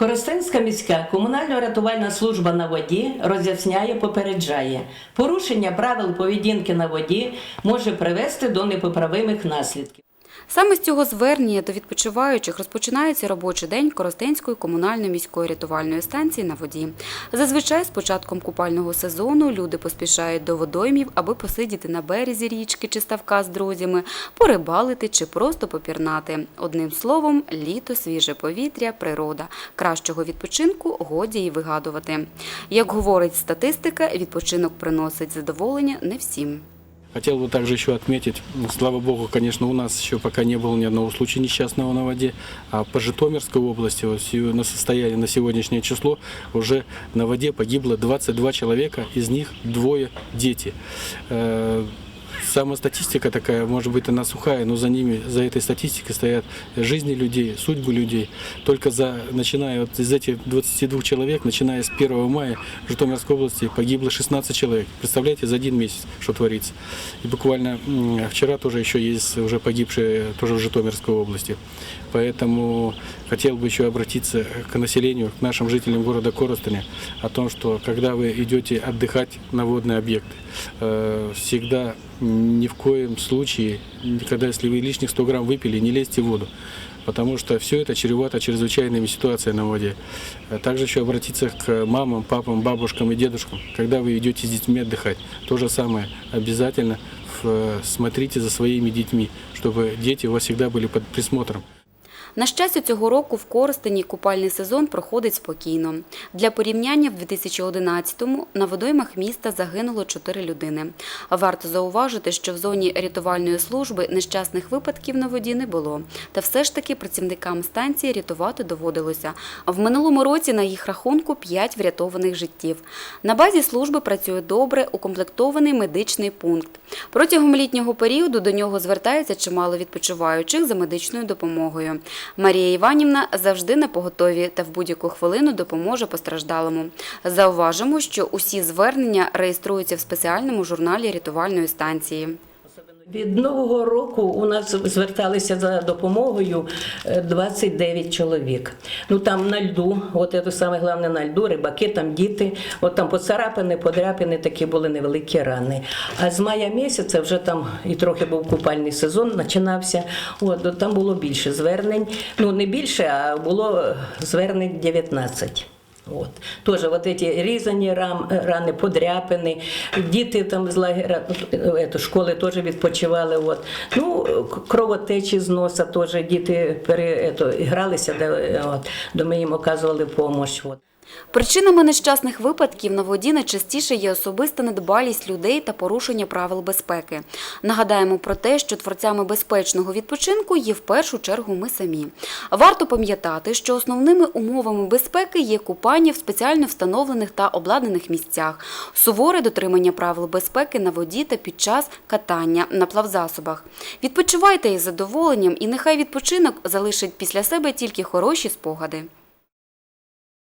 Коростенська міська комунальна рятувальна служба на воді роз'ясняє, попереджає. Порушення правил поведінки на воді може привести до непоправимих наслідків. Саме з цього звернення до відпочиваючих розпочинається робочий день Коростенської комунальної міської рятувальної станції на воді. Зазвичай з початком купального сезону люди поспішають до водоймів, аби посидіти на березі річки чи ставка з друзями, порибалити чи просто попірнати. Одним словом, літо, свіже повітря, природа. Кращого відпочинку годі й вигадувати. Як говорить статистика, відпочинок приносить задоволення не всім. Хотел бы также еще отметить, ну, слава богу, конечно, у нас еще пока не было ни одного случая несчастного на воде, а по Житомирской области вот сё- на состояние на сегодняшнее число уже на воде погибло 22 человека, из них двое дети. Э, Сама статистика такая, может быть, она сухая, но за ними, за этой статистикой стоят жизни людей, судьбы людей. Только за, начиная вот из этих 22 человек, начиная с 1 мая в Житомирской области погибло 16 человек. Представляете, за один месяц, что творится. И буквально м, вчера тоже еще есть уже погибшие тоже в Житомирской области. Поэтому хотел бы еще обратиться к населению, к нашим жителям города Коростыня о том, что когда вы идете отдыхать на водные объекты, э, всегда ни в коем случае, никогда, если вы лишних 100 грамм выпили, не лезьте в воду. Потому что все это чревато чрезвычайными ситуациями на воде. А Также еще обратиться к мамам, папам, бабушкам и дедушкам. Когда вы идете с детьми отдыхать, то же самое. Обязательно э, смотрите за своими детьми, чтобы дети у вас всегда были под присмотром. На щастя, цього року в Коростені купальний сезон проходить спокійно. Для порівняння, в 2011-му на водоймах міста загинуло 4 людини. Варто зауважити, що в зоні рятувальної служби нещасних випадків на воді не було. Та все ж таки працівникам станції рятувати доводилося. В минулому році на їх рахунку 5 врятованих життів. На базі служби працює добре укомплектований медичний пункт. Протягом літнього періоду до нього звертається чимало відпочиваючих за медичною допомогою. Марія Іванівна завжди на поготові та в будь-яку хвилину допоможе постраждалому. Зауважимо, що усі звернення реєструються в спеціальному журналі рятувальної станції. Від нового року у нас зверталися за допомогою е, 29 чоловік. Ну там на льду, от це саме головне на льду, рибаки, там діти, от там поцарапини, подряпини, такі були невеликі рани. А з мая місяця вже там і трохи був купальний сезон, починався. От от там було більше звернень. Ну не більше, а було е, звернень 19. От. Тоже вот эти різані рам, рани, подряпини, діти там з лагера, ето, школи теж відпочивали. От. Ну, кровотечі з носа теж діти пере, ето, гралися, де, от, де ми їм оказували допомогу. Причинами нещасних випадків на воді найчастіше є особиста недбалість людей та порушення правил безпеки. Нагадаємо про те, що творцями безпечного відпочинку є в першу чергу ми самі. Варто пам'ятати, що основними умовами безпеки є купання в спеціально встановлених та обладнаних місцях, суворе дотримання правил безпеки на воді та під час катання на плавзасобах. Відпочивайте із задоволенням, і нехай відпочинок залишить після себе тільки хороші спогади.